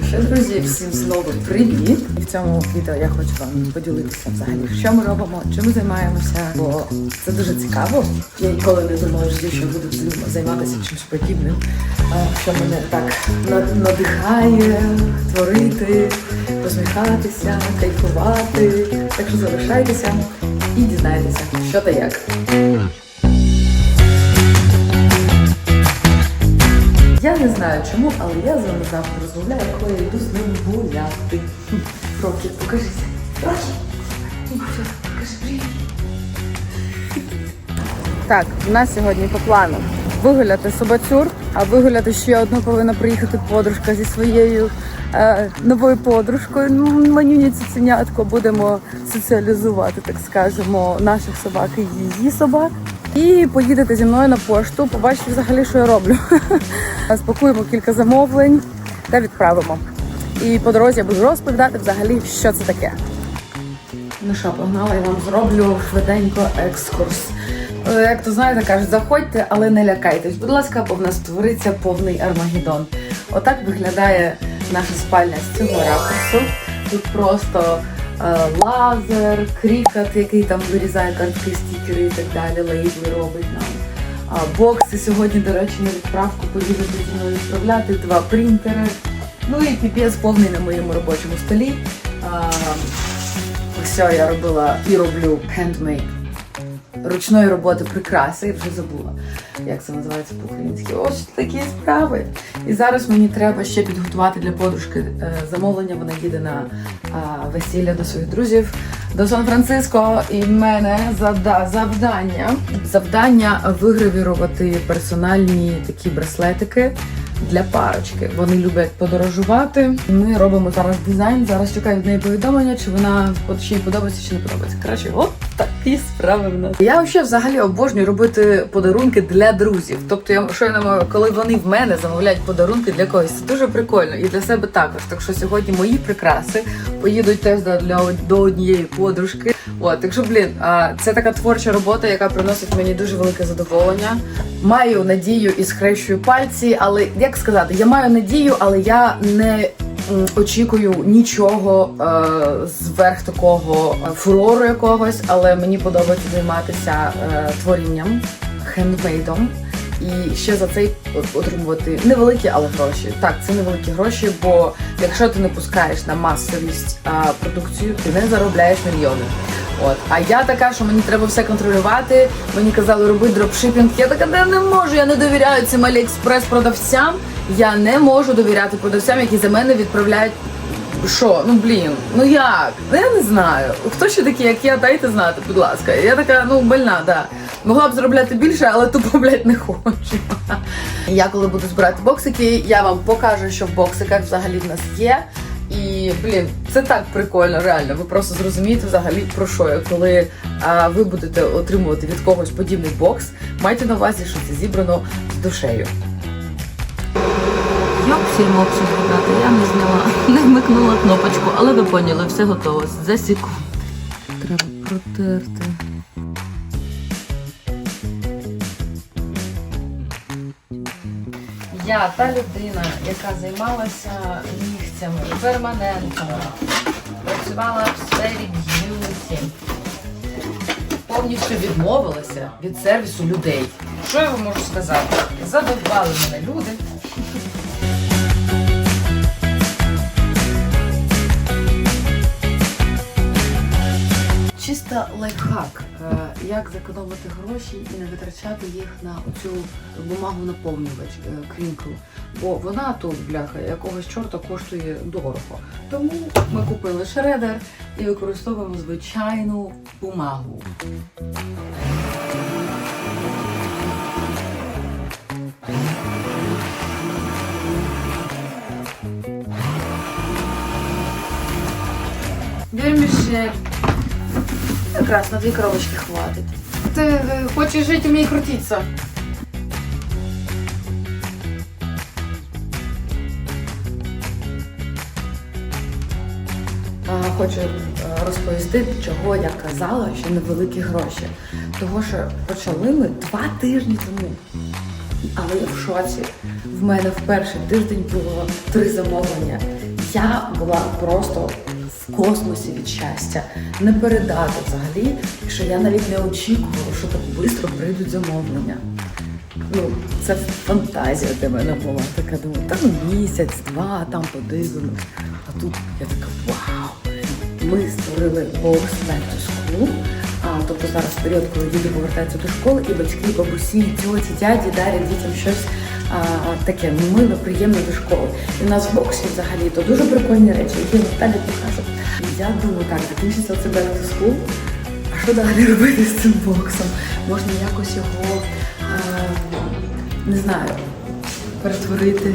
Ще, друзі, всім знову привіт! І в цьому відео я хочу вам поділитися взагалі, що ми робимо, чим ми займаємося, бо це дуже цікаво. Я ніколи не думала що буду цим займатися чимось подібним, що мене так на- надихає творити, посміхатися, кайфувати. Так що залишайтеся і дізнайтеся, що та як. Я не знаю чому, але я з вами завжди розмовляю, коли я йду з ним гуляти. Рокі, покажися. Рокі. Так, в нас сьогодні по плану вигуляти собацюр, а вигуляти ще одну повинна приїхати подружка зі своєю е, новою подружкою. Ну, Манюні цуценятко будемо соціалізувати, так скажемо, наших собак і її собак. І поїдете зі мною на пошту, побачите взагалі, що я роблю. Спакуємо кілька замовлень та відправимо. І по дорозі я буду розповідати взагалі, що це таке. Ну що, погнала, я вам зроблю швиденько екскурс. Е, Як то знаєте, кажуть, заходьте, але не лякайтесь. Будь ласка, бо в нас твориться повний армагеддон. Отак виглядає наша спальня з цього ракурсу. Тут просто лазер, крікат, який там вирізає картки, стікери і так далі, лейбли робить нам. Бокси сьогодні, до речі, на відправку поїдете зі мною відправляти, два принтери. Ну і піпець повний на моєму робочому столі. Ось я робила і роблю хендмейд ручної роботи прикраси, я вже забула, як це називається по-українськи. Ось такі справи. І зараз мені треба ще підготувати для подружки е, замовлення. Вона їде на весілля до своїх друзів до Сан-Франциско. І в мене завда- завдання завдання вигравірувати персональні такі браслетики. Для парочки вони люблять подорожувати. Ми робимо зараз дизайн. Зараз чекаю від неї повідомлення, чи вона чи їй подобається, чи не подобається. Коротше, от такі справи в нас. Я ще взагалі обожнюю робити подарунки для друзів. Тобто, я що я коли вони в мене замовляють подарунки для когось, це дуже прикольно і для себе також. Так що сьогодні мої прикраси поїдуть теж для до однієї подружки. От, так що, блін, це така творча робота, яка приносить мені дуже велике задоволення. Маю надію і схрещую пальці, але як сказати, я маю надію, але я не очікую нічого е, зверх такого е, фурору якогось, але мені подобається займатися е, творінням, хендмейдом. І ще за цей отримувати невеликі, але гроші. Так, це невеликі гроші, бо якщо ти не пускаєш на масовість а, продукцію, ти не заробляєш мільйони. От, а я така, що мені треба все контролювати. Мені казали, роби дропшипінг. Я така, де не можу, я не довіряю цим Аліекспрес продавцям. Я не можу довіряти продавцям, які за мене відправляють. Що? Ну блін, ну як? Ну я не знаю. Хто ще такі, як я, дайте знати, будь ласка. Я така, ну больна, да. Могла б заробляти більше, але тупо, блядь, не хочу. Я коли буду збирати боксики, я вам покажу, що в боксиках взагалі в нас є. І блін, це так прикольно, реально. Ви просто зрозумієте взагалі про що я. Коли а, ви будете отримувати від когось подібний бокс, майте на увазі, що це зібрано з душею. Йоксіль-моксіль, ребята, я не зняла, не вмикнула кнопочку, але ви поняли, все готово. За секунду. Треба протерти. Я та людина, яка займалася нігтями перманентно, працювала в сфері б'юті, повністю відмовилася від сервісу людей. Що я вам можу сказати? Задовбали мене люди. Чисто лайфхак, е, як зекономити гроші і не витрачати їх на оцю бумагу наповнювач крінкл. Бо вона тут, бляха, якогось чорта коштує дорого. Тому ми купили шредер і використовуємо звичайну бумагу. Вірмішель. Якраз на дві коробочки хватить. Ти е, хочеш жити, вмій крутитися. Хочу е, розповісти, чого я казала, що невеликі гроші. Того, що почали ми два тижні тому. Але я в шоці. В мене в перший тиждень було три замовлення. я була просто в космосі від щастя. Не передати взагалі, що я навіть не очікувала, що так швидко прийдуть замовлення. Ну, це фантазія для мене була. Така думаю, та ну місяць, два, там подивимось. А тут я така вау. Ми створили бокс to school. А, тобто зараз період, коли діти повертаються до школи, і батьки, бабусі, тьоті, дяді дарять дітям щось а, таке мило, приємне до школи. І в нас в боксі взагалі то дуже прикольні речі, які Наталі покажуть. Я думаю, так, закінчиться це back to school. А що далі робити з цим боксом? Можна якось його, е, не знаю, перетворити.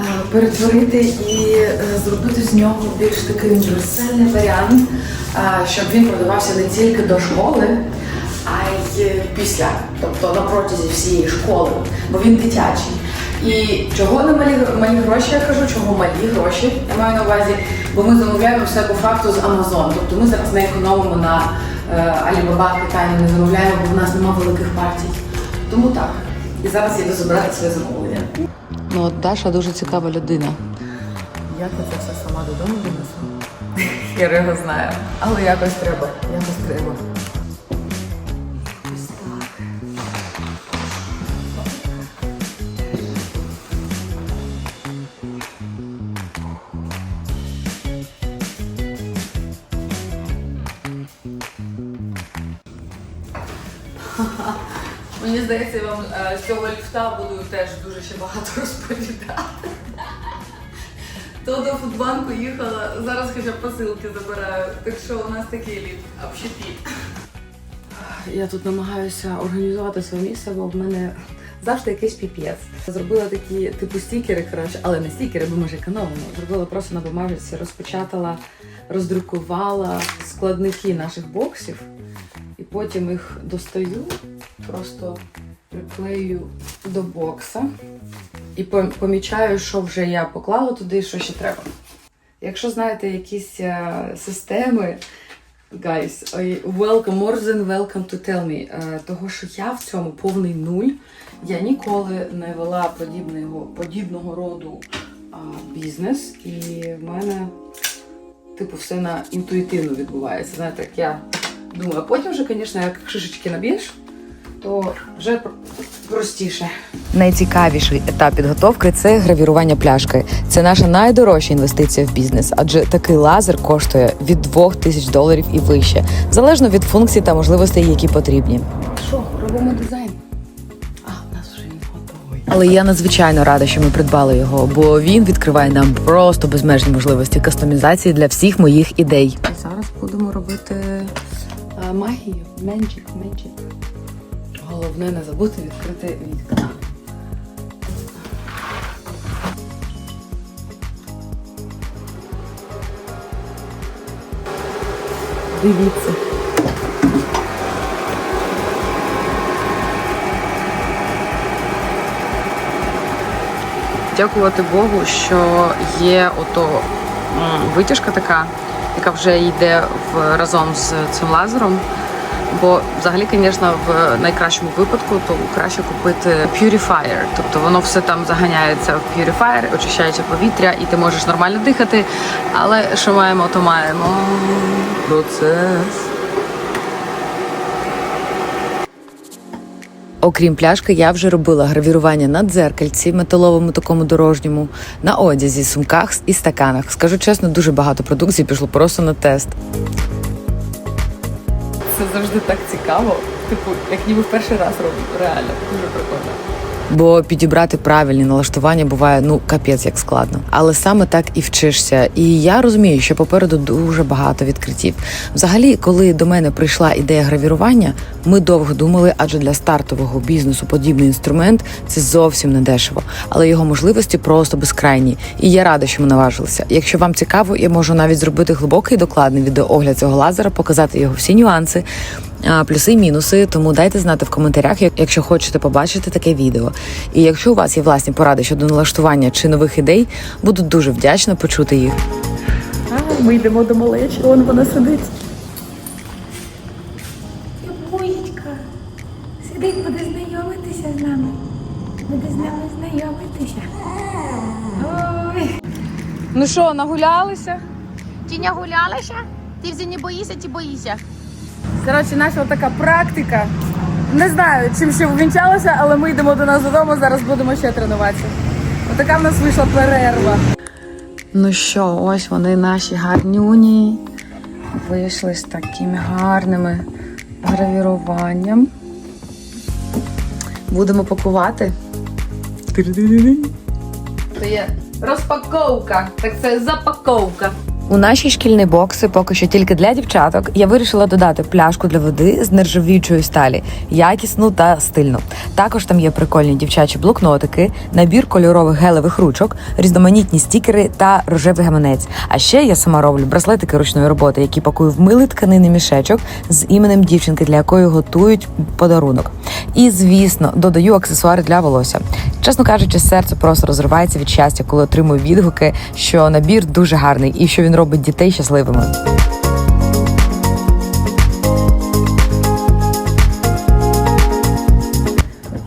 е, Перетворити і е, зробити з нього більш такий універсальний варіант, е, щоб він продавався не тільки до школи, а й після, тобто на протязі всієї школи, бо він дитячий. І чого не малі, малі гроші, я кажу, чого малі гроші, я маю на увазі, бо ми замовляємо все по факту з Amazon. Тобто ми зараз не економимо на е, Alibaba, Китаї, не замовляємо, бо в нас немає великих партій. Тому так. І зараз я йду забирати своє замовлення. Ну от Даша дуже цікава людина. Як я це все сама додому донесу? Я його знаю. Але якось треба. Якось треба. Здається, я вам е, з цього ліфта буду теж дуже ще багато розповідати. То до фудбанку їхала, зараз хоча посилки забираю. Так що у нас такий ліфт общепіт. Я тут намагаюся організувати своє місце, бо в мене завжди якийсь піпець. Зробила такі типу стікери, коротше, але не стікери, бо ми ж економимо. Зробила просто на бумажці, розпечатала, роздрукувала складники наших боксів, і потім їх достаю, просто приклею до бокса і помічаю, що вже я поклала туди, що ще треба. Якщо знаєте якісь е, системи, guys, welcome, more than welcome to tell me. Е, того, що я в цьому повний нуль. Я ніколи не вела подібного, подібного роду бізнес, і в мене, типу, все на інтуїтивно відбувається. Знаєте, як я думаю, а потім вже, звісно, як шишечки наб'єш, то вже простіше. Найцікавіший етап підготовки це гравірування пляшки. Це наша найдорожча інвестиція в бізнес, адже такий лазер коштує від 2 тисяч доларів і вище, залежно від функцій та можливостей, які потрібні. Що, робимо дизайн? А, нас вже. Але я надзвичайно рада, що ми придбали його, бо він відкриває нам просто безмежні можливості кастомізації для всіх моїх ідей. Зараз будемо робити магію. Magic, magic. Головне не забути відкрити вікна. Дивіться. Дякувати Богу, що є ото витяжка така, яка вже йде в, разом з цим лазером. Бо взагалі, звісно, в найкращому випадку то краще купити Purifier. Тобто воно все там заганяється в Purifier, очищаючи повітря, і ти можеш нормально дихати. Але що маємо, то маємо. Процес. Окрім пляшки, я вже робила гравірування на дзеркальці, металовому такому дорожньому, на одязі, сумках і стаканах. Скажу чесно, дуже багато продукції пішло просто на тест. Це завжди так цікаво. Типу, як ніби в перший раз роблю. Реально, дуже прикольно. Бо підібрати правильні налаштування буває ну капець як складно. Але саме так і вчишся. І я розумію, що попереду дуже багато відкриттів. Взагалі, коли до мене прийшла ідея гравірування, ми довго думали, адже для стартового бізнесу подібний інструмент це зовсім не дешево, але його можливості просто безкрайні. І я рада, що ми наважилися. Якщо вам цікаво, я можу навіть зробити глибокий докладний відеоогляд цього лазера, показати його всі нюанси. Плюси і мінуси, тому дайте знати в коментарях, якщо хочете побачити таке відео. І якщо у вас є власні поради щодо налаштування чи нових ідей, буду дуже вдячна почути їх. А, ми йдемо до малечі, вон вона сидить. Сидить, буде знайомитися з нами. Буде з нами знайомитися. Ой. Ну що, нагулялися? Ти не гулялася? Ти вже не боїшся, ти боїшся. Коротше, наша така практика. Не знаю, чим ще ввінчалося, але ми йдемо до нас додому, зараз будемо ще тренуватися. Отака в нас вийшла перерва. Ну що, ось вони наші гарнюні. Вийшли з такими гарними гравіруванням. Будемо пакувати. Це є розпаковка, так це запаковка. У наші шкільні бокси поки що тільки для дівчаток. Я вирішила додати пляшку для води з нержавіючої сталі, якісну та стильну. Також там є прикольні дівчачі блокнотики, набір кольорових гелевих ручок, різноманітні стікери та рожевий гаманець. А ще я сама роблю браслетики ручної роботи, які пакую в милий тканинний мішечок з іменем дівчинки, для якої готують подарунок. І звісно, додаю аксесуари для волосся. Чесно кажучи, серце просто розривається від щастя, коли отримую відгуки, що набір дуже гарний і що він робить дітей щасливими.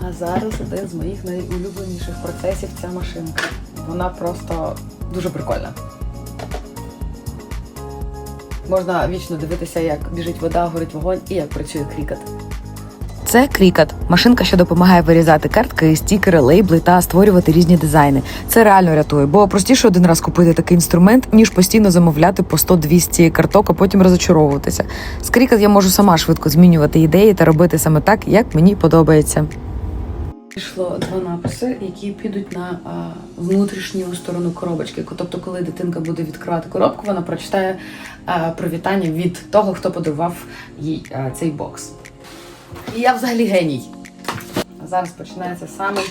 А зараз один з моїх найулюбленіших процесів ця машинка. Вона просто дуже прикольна. Можна вічно дивитися, як біжить вода, горить вогонь і як працює крікет. Це Cricut – машинка, що допомагає вирізати картки, стікери, лейбли та створювати різні дизайни. Це реально рятує, бо простіше один раз купити такий інструмент, ніж постійно замовляти по 100-200 карток, а потім розочаровуватися. З Cricut я можу сама швидко змінювати ідеї та робити саме так, як мені подобається. Пішло два написи, які підуть на а, внутрішню сторону коробочки. Тобто, коли дитинка буде відкривати коробку, вона прочитає а, привітання від того, хто подарував їй а, цей бокс. І я взагалі геній. А зараз починається самий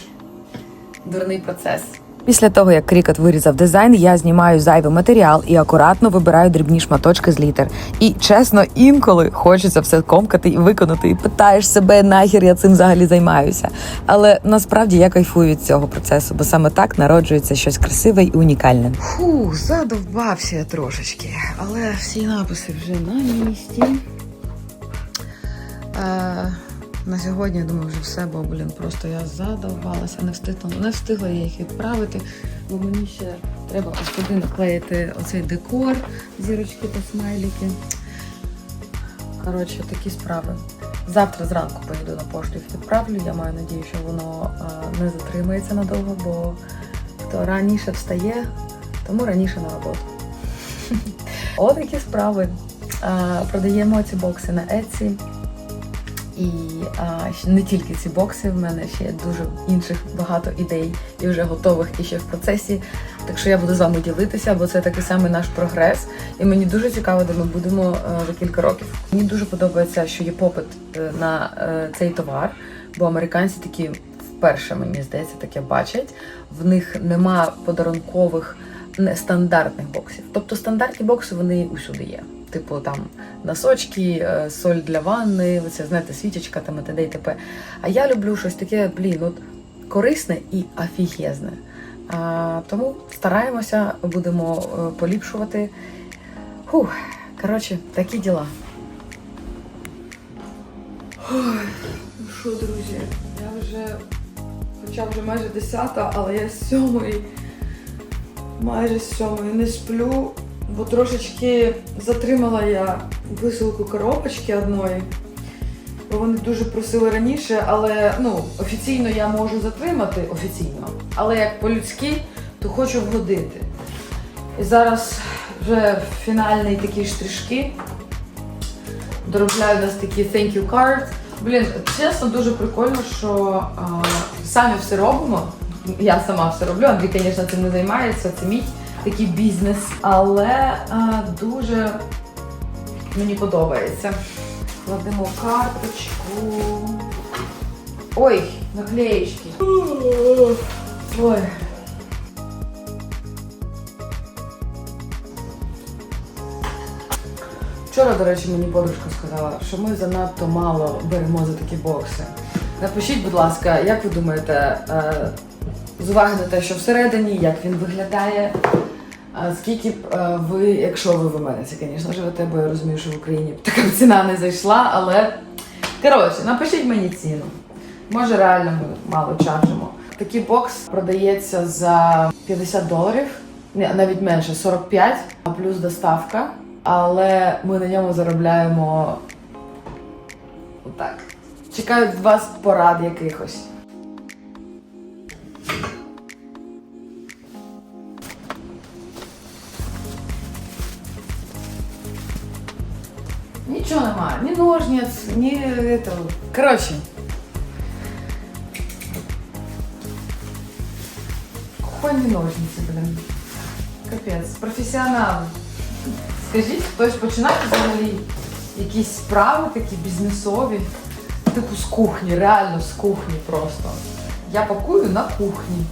дурний процес. Після того, як Cricut вирізав дизайн, я знімаю зайвий матеріал і акуратно вибираю дрібні шматочки з літер. І чесно, інколи хочеться все комкати і виконати, і питаєш себе, нахер я цим взагалі займаюся. Але насправді я кайфую від цього процесу, бо саме так народжується щось красиве і унікальне. Фу, задовбався я трошечки, але всі написи вже на місці. Е, на сьогодні я думаю вже все, бо блін, просто я задовбалася, не встигла, не встигла я їх відправити, бо мені ще треба ось туди наклеїти оцей декор, зірочки та смайлики. Коротше, такі справи. Завтра зранку поїду на пошту їх відправлю. Я маю надію, що воно е, не затримається надовго, бо хто раніше встає, тому раніше на роботу. От такі справи. Продаємо ці бокси на Etsy. І а, не тільки ці бокси, в мене ще дуже інших багато ідей і вже готових і ще в процесі. Так що я буду з вами ділитися, бо це такий самий наш прогрес. І мені дуже цікаво, де ми будемо е, за кілька років. Мені дуже подобається, що є попит е, на е, цей товар, бо американці такі вперше, мені здається, таке бачать. В них нема подарункових нестандартних боксів. Тобто стандартні бокси вони усюди є. Типу там носочки, е, соль для ванни, оце, знаєте, свічечка там і т.д. і т.п. А я люблю щось таке, блін, от корисне і офігезне. А, тому стараємося, будемо е, поліпшувати. Фух, коротше, такі діла. Ой, ну що, друзі, я вже, хоча вже майже десята, але я з сьомої, майже з сьомої не сплю, бо трошечки затримала я висилку коробочки одної. Бо вони дуже просили раніше, але ну, офіційно я можу затримати офіційно, але як по-людськи, то хочу вгодити. І зараз вже фінальні такі штришки. Доробляю нас такі thank you card. Блін, чесно, дуже прикольно, що а, самі все робимо. Я сама все роблю. Андрій, звісно, цим не займається, це мій такий бізнес. Але а, дуже мені подобається. Кладемо карточку. Ой, наклеєчки. Ой. Вчора, до речі, мені подружка сказала, що ми занадто мало беремо за такі бокси. Напишіть, будь ласка, як ви думаєте, е, з уваги на те, що всередині, як він виглядає, а скільки б е, ви, якщо ви в Америці, звісно, живете, бо я розумію, що в Україні б така ціна не зайшла, але коротше, напишіть мені ціну. Може, реально ми мало чаржимо. Такий бокс продається за 50 доларів. Ні, навіть менше 45, а плюс доставка. Але ми на ньому заробляємо отак. Чекаю від вас порад якихось. Нічого немає, ні ножниць, ні этого. Коротше. Кухонні ножниці, блин. Капець, професіонали. Скажіть, хтось починає взагалі якісь справи такі бізнесові, типу з кухні, реально з кухні просто. Я пакую на кухні.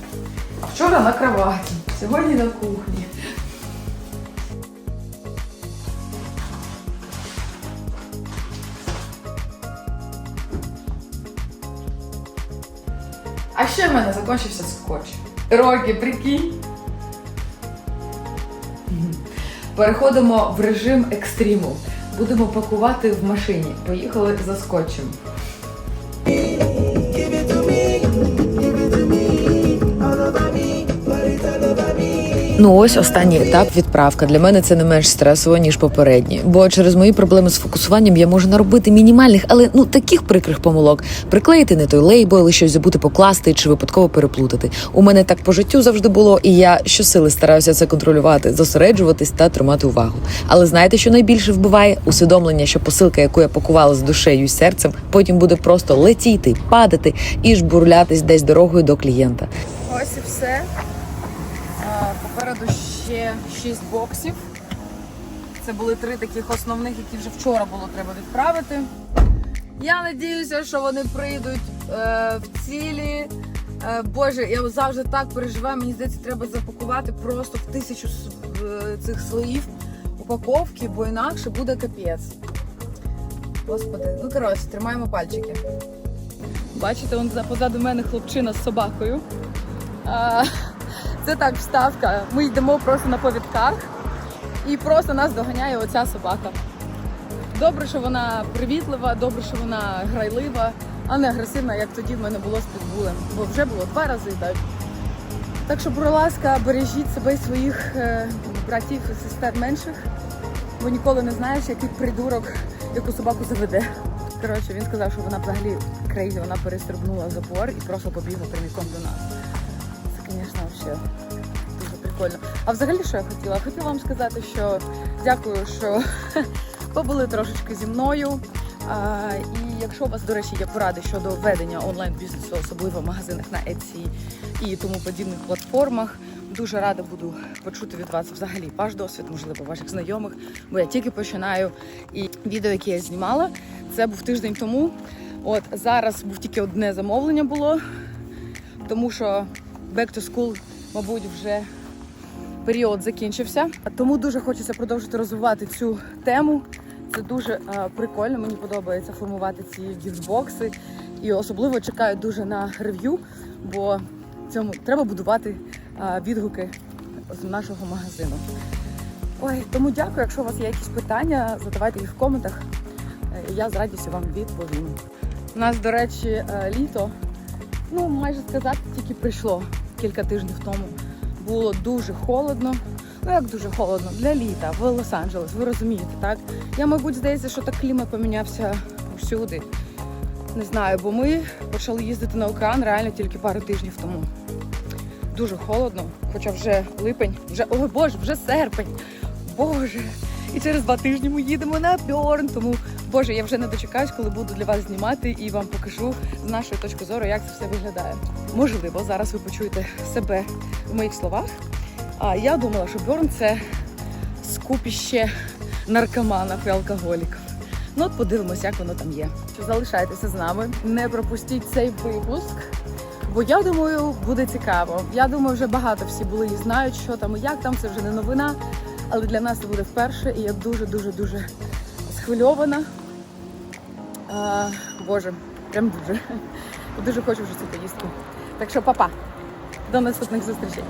А вчора на кроваті, сьогодні на кухні. Закінчився скотч. Роки, прикинь. Переходимо в режим екстриму. Будемо пакувати в машині. Поїхали за скотчем. Ну ось останній етап відправка. Для мене це не менш стресово ніж попередні. Бо через мої проблеми з фокусуванням я можу наробити мінімальних, але ну таких прикрих помилок. Приклеїти не той лейбл, щось забути покласти чи випадково переплутати. У мене так по життю завжди було, і я щосили стараюся це контролювати, зосереджуватись та тримати увагу. Але знаєте, що найбільше вбиває усвідомлення, що посилка, яку я пакувала з душею і серцем, потім буде просто летіти, падати і жбурлятись десь дорогою до клієнта. Ось і все. Попереду ще 6 боксів. Це були три таких основних, які вже вчора було треба відправити. Я надіюся, що вони прийдуть е, в цілі. Е, Боже, я завжди так переживаю. Мені здається, треба запакувати просто в тисячу е, цих слоїв упаковки, бо інакше буде капець. Господи, ну коротше, тримаємо пальчики. Бачите, он позаду мене хлопчина з собакою. А, Це так вставка. Ми йдемо просто на повідках і просто нас доганяє оця собака. Добре, що вона привітлива, добре, що вона грайлива, а не агресивна, як тоді в мене було з підбулем. Бо вже було два рази так. Так що, будь ласка, бережіть себе і своїх е, братів і сестер менших, бо ніколи не знаєш, який придурок яку собаку заведе. Коротше, він сказав, що вона взагалі крейзі, вона перестрибнула забор і просто побігла прямиком до нас. Звісно, взагалі дуже прикольно. А взагалі, що я хотіла? Хотіла вам сказати, що дякую, що побули трошечки зі мною. А, і якщо у вас, до речі, є поради щодо ведення онлайн-бізнесу, особливо в магазинах на Etsy і тому подібних платформах, дуже рада буду почути від вас взагалі ваш досвід, можливо, ваших знайомих, бо я тільки починаю. І відео, яке я знімала, це був тиждень тому. От зараз був тільки одне замовлення було, тому що back to school, мабуть, вже період закінчився. Тому дуже хочеться продовжити розвивати цю тему. Це дуже е, прикольно. Мені подобається формувати ці гіфтбокси. І особливо чекаю дуже на рев'ю, бо цьому треба будувати е, відгуки з нашого магазину. Ой, тому дякую. Якщо у вас є якісь питання, задавайте їх в коментах. Е, Я з радістю вам відповім. У нас, до речі, літо, ну майже сказати, тільки прийшло кілька тижнів тому. Було дуже холодно. Ну як дуже холодно для літа в Лос-Анджелес, ви розумієте, так? Я, мабуть, здається, що так клімат помінявся всюди. Не знаю, бо ми почали їздити на океан реально тільки пару тижнів тому. Дуже холодно, хоча вже липень, вже ой боже, вже серпень. Боже. І через два тижні ми їдемо на Бьорн. Тому боже, я вже не дочекаюсь, коли буду для вас знімати і вам покажу з нашої точки зору, як це все виглядає. Можливо, зараз ви почуєте себе в моїх словах. А я думала, що Бьорн це скупіще наркоманів і алкоголіків. Ну от подивимось, як воно там є. Що залишайтеся з нами, не пропустіть цей випуск. Бо я думаю, буде цікаво. Я думаю, вже багато всі були і знають, що там і як там. Це вже не новина. Але для нас це буде вперше, і я дуже дуже дуже схвильована. А, Боже, прям дуже. Дуже хочу вже цю поїздку. Так що, папа, до наступних зустрічей.